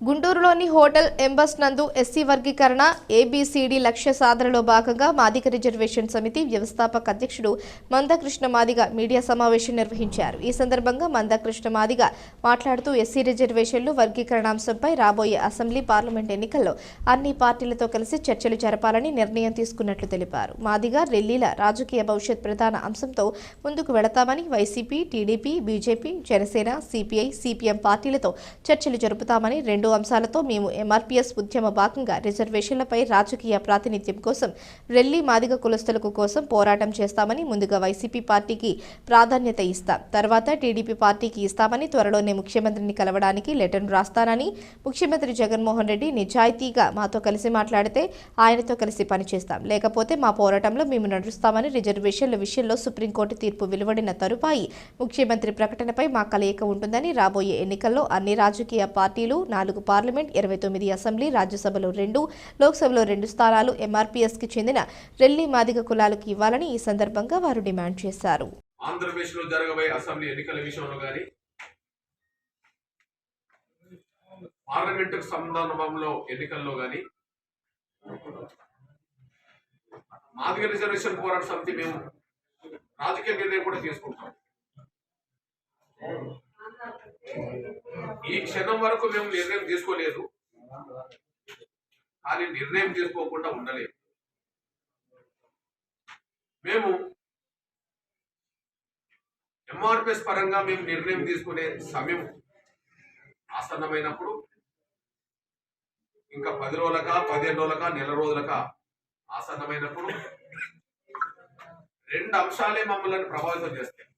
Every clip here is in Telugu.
గుంటూరులోని హోటల్ ఎంబస్ నందు ఎస్సీ వర్గీకరణ ఏబీసీడీ లక్ష్య సాధనలో భాగంగా మాదిగ రిజర్వేషన్ సమితి వ్యవస్థాపక అధ్యక్షుడు మందకృష్ణ మాదిగ మీడియా సమావేశం నిర్వహించారు. ఈ సందర్భంగా మందకృష్ణ మాదిగ మాట్లాడుతూ ఎస్సీ రిజర్వేషన్లు వర్గీకరణ అంశంపై రాబోయే అసెంబ్లీ పార్లమెంట్ ఎన్నికల్లో అన్ని పార్టీలతో కలిసి చర్చలు జరపాలని నిర్ణయం తీసుకున్నట్లు తెలిపారు. మాదిగ రెల్లీల రాజకీయ భవిష్యత్ ప్రధాన అంశంతో ముందుకు వెళతామని YCP TDP BJP Janasena CPI CPM పార్టీలతో చర్చలు జరుపుతామని రెండు అంశాలతో మేము ఎంఆర్పీఎస్ ఉద్యమ భాగంగా రిజర్వేషన్లపై రాజకీయ ప్రాతినిధ్యం కోసం రెల్లి మాదిగ కులస్తులకు కోసం పోరాటం చేస్తామని ముందుగా వైసీపీ పార్టీకి ప్రాధాన్యత ఇస్తాం. తర్వాత టీడీపీ పార్టీకి ఇస్తామని త్వరలోనే ముఖ్యమంత్రిని కలవడానికి లెటర్ను రాస్తానని ముఖ్యమంత్రి జగన్మోహన్ రెడ్డి నిజాయితీగా మాతో కలిసి మాట్లాడితే ఆయనతో కలిసి పనిచేస్తాం. లేకపోతే మా పోరాటంలో మేము నడుస్తామని రిజర్వేషన్ల విషయంలో సుప్రీంకోర్టు తీర్పు వెలువడిన తరుపాయి ముఖ్యమంత్రి ప్రకటనపై మా కలయిక ఉంటుందని రాబోయే ఎన్నికల్లో అన్ని రాజకీయ పార్టీలు నాలుగు నాలుగు పార్లమెంట్ ఇరవై తొమ్మిది అసెంబ్లీ రాజ్యసభలో రెండు లోక్సభలో రెండు స్థానాలు ఎంఆర్పీఎస్కి చెందిన రెల్లి మాదిగ కులాలకు ఇవ్వాలని ఈ సందర్భంగా వారు డిమాండ్ చేశారు. ఆంధ్రప్రదేశ్ జరగబోయే అసెంబ్లీ ఎన్నికల విషయంలో కానీ పార్లమెంటు సందర్భంలో ఎన్నికల్లో కానీ మాదిగ రిజర్వేషన్ పోరాట సమితి మేము రాజకీయ నిర్ణయం కూడా తీసుకుంటాం. ఈ క్షణం వరకు మేము నిర్ణయం తీసుకోలేదు. కానీ నిర్ణయం తీసుకోకుండా ఉండలేదు. మేము ఎంఆర్పిఎస్ పరంగా మేము నిర్ణయం తీసుకునే సమయం ఆసన్నమైనప్పుడు ఇంకా పది రోజులక పదిహేను రోజులక నెల రోజులక ఆసన్నమైనప్పుడు రెండు అంశాలే మమ్మల్ని ప్రభావితం చేస్తాయి.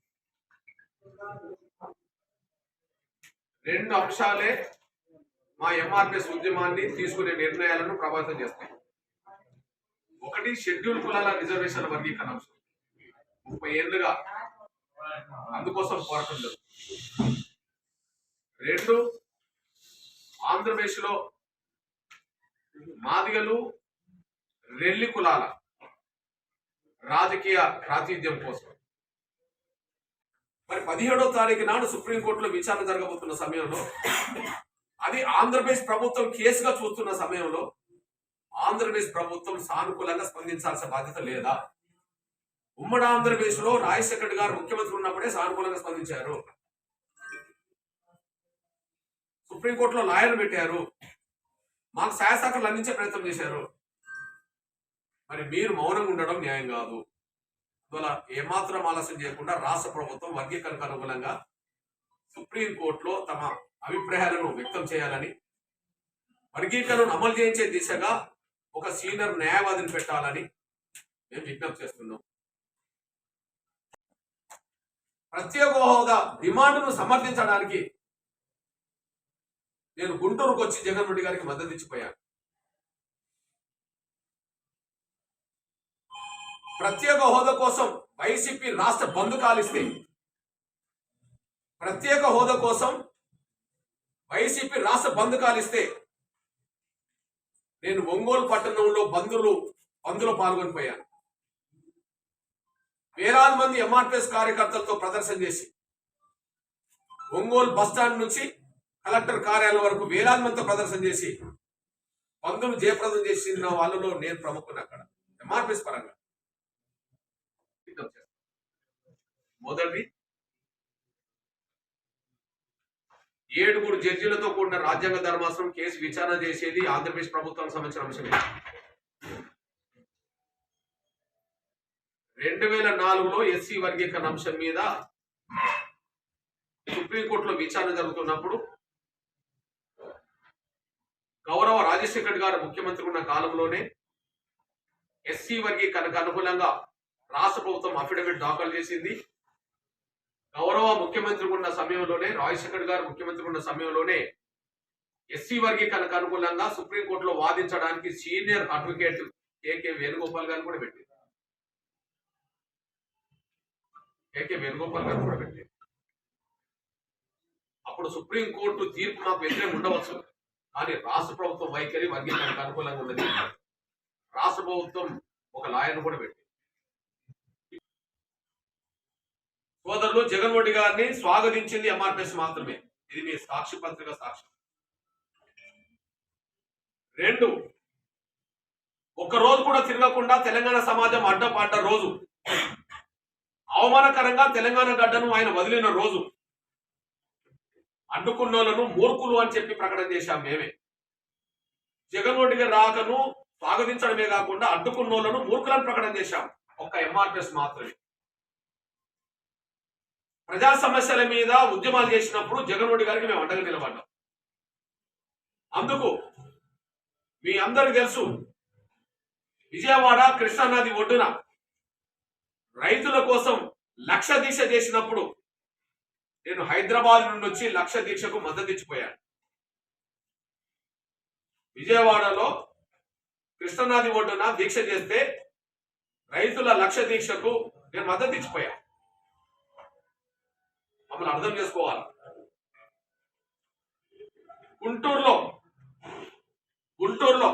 రెండు అంశాలే మా ఎంఆర్పిఎస్ ఉద్యమాన్ని తీసుకునే నిర్ణయాలను ప్రభావితం చేస్తాయి. ఒకటి షెడ్యూల్ కులాల రిజర్వేషన్ వర్గీకరణ అంశం. ముప్పై ఏళ్ళుగా అందుకోసం పోరాటం జరుగుతుంది. రెండు ఆంధ్రప్రదేశ్లో మాదిగలు రెల్లి కులాల రాజకీయ ప్రాతినిధ్యం కోసం. మరి పదిహేడో తారీఖు నాడు సుప్రీంకోర్టులో విచారణ జరగబోతున్న సమయంలో అది ఆంధ్రప్రదేశ్ ప్రభుత్వం కేసుగా చూస్తున్న సమయంలో ఆంధ్రప్రదేశ్ ప్రభుత్వం సానుకూలంగా స్పందించాల్సిన బాధ్యత లేదా? ఉమ్మడి ఆంధ్రప్రదేశ్లో రాజశేఖర్ గారు ముఖ్యమంత్రి ఉన్నప్పుడే సానుకూలంగా స్పందించారు. సుప్రీంకోర్టులో లాయర్లు పెట్టారు. మాకు శాసనసభలు అందించే ప్రయత్నం చేశారు. మరి మీరు మౌనంగా ఉండడం న్యాయం కాదు. ఇవాళ ఏమాత్రం ఆలస్యం చేయకుండా రాష్ట్ర ప్రభుత్వం వర్గీకరణకు అనుగుణంగా సుప్రీంకోర్టులో తమ అభిప్రాయాలను వ్యక్తం చేయాలని వర్గీకరణను అమలు చేయించే దిశగా ఒక సీనియర్ న్యాయవాదిని పెట్టాలని మేము విజ్ఞప్తి చేస్తున్నాం. ప్రత్యేక హోదా డిమాండ్ను సమర్థించడానికి నేను గుంటూరుకు వచ్చి జగన్ రెడ్డి గారికి మద్దతు ఇచ్చిపోయాను. ప్రత్యేక హోదా కోసం వైసీపీ రాష్ట్ర బంధు కాలిస్తే ప్రత్యేక హోదా కోసం వైసీపీ రాష్ట్ర బంధు కాలిస్తే నేను ఒంగోలు పట్టణంలో బంధులు బంధులో పాల్గొనిపోయాను. వేలాది మంది ఎంఆర్పిఎస్ కార్యకర్తలతో ప్రదర్శన చేసి ఒంగోలు బస్టాండ్ నుంచి కలెక్టర్ కార్యాలయం వరకు వేలాది మందితో ప్రదర్శన చేసి బంధులు జయప్రదం చేసిన వాళ్ళలో నేను ప్రముఖుని అక్కడ ఎంఆర్పిఎస్ పరంగా. మొదటి ఏడుగురు జడ్జీలతో కూడిన రాజ్యాంగ ధర్మాసనం కేసు విచారణ చేసేది ఆంధ్రప్రదేశ్ ప్రభుత్వానికి సంబంధించిన అంశమే. రెండు వేల నాలుగులో ఎస్సీ వర్గీకరణ అంశం మీద సుప్రీంకోర్టులో విచారణ జరుగుతున్నప్పుడు గౌరవ రాజశేఖర్ గారు ముఖ్యమంత్రి ఉన్న కాలంలోనే ఎస్సీ వర్గీకరణకు అనుకూలంగా రాష్ట్ర ప్రభుత్వం అఫిడవిట్ దాఖలు చేసింది. గౌరవ ముఖ్యమంత్రి ఉన్న సమయంలోనే రాజశేఖర్ గారు ముఖ్యమంత్రి ఉన్న సమయంలోనే ఎస్సీ వర్గీకరణకు అనుకూలంగా సుప్రీంకోర్టులో వాదించడానికి సీనియర్ అడ్వకేట్ కేకే వేణుగోపాల్ గారిని కూడా పెట్టింది. కేకే వేణుగోపాల్ గారు కూడా పెట్టింది. అప్పుడు సుప్రీంకోర్టు తీర్పు మాకు వ్యతిరేకం ఉండవచ్చు. కానీ రాష్ట్ర ప్రభుత్వం వైఖరి వర్గీకరణకు అనుకూలంగా ఉన్నది రాష్ట్ర ప్రభుత్వం ఒక లాయర్ను కూడా పెట్టింది. సోదరులు జగన్మోహన్ రెడ్డి గారిని స్వాగతించింది ఎంఆర్పిఎస్ మాత్రమే. ఇది మీ సాక్షి పత్రిక సాక్షి. రెండు ఒక్క రోజు కూడా తిరగకుండా తెలంగాణ సమాజం అడ్డపడ్డ రోజు. అవమానకరంగా తెలంగాణ గడ్డను ఆయన వదిలిన రోజు. అడ్డుకున్నోళ్ళను మూర్ఖులు అని చెప్పి ప్రకటన చేశాం మేమే. జగన్మోహన్ రెడ్డి గారి రాకను స్వాగతించడమే కాకుండా అడ్డుకున్నోళ్ళను మూర్ఖులను ప్రకటన చేశాం. ఒక్క ఎంఆర్పిఎస్ మాత్రమే. ప్రజా సమస్యల మీద ఉద్యమాలు చేసినప్పుడు జగన్మోహన్ గారికి మేము అండగా నిలబడ్డాం. అందుకు మీ అందరికి తెలుసు విజయవాడ కృష్ణానది ఒడ్డున రైతుల కోసం లక్ష దీక్ష చేసినప్పుడు నేను హైదరాబాద్ నుండి వచ్చి లక్ష దీక్షకు మద్దతు ఇచ్చిపోయాను. విజయవాడలో కృష్ణానది ఒడ్డున దీక్ష చేస్తే రైతుల లక్ష దీక్షకు నేను మద్దతు మమ్మల్ని అర్థం చేసుకోవాలి. గుంటూరులో గుంటూరులో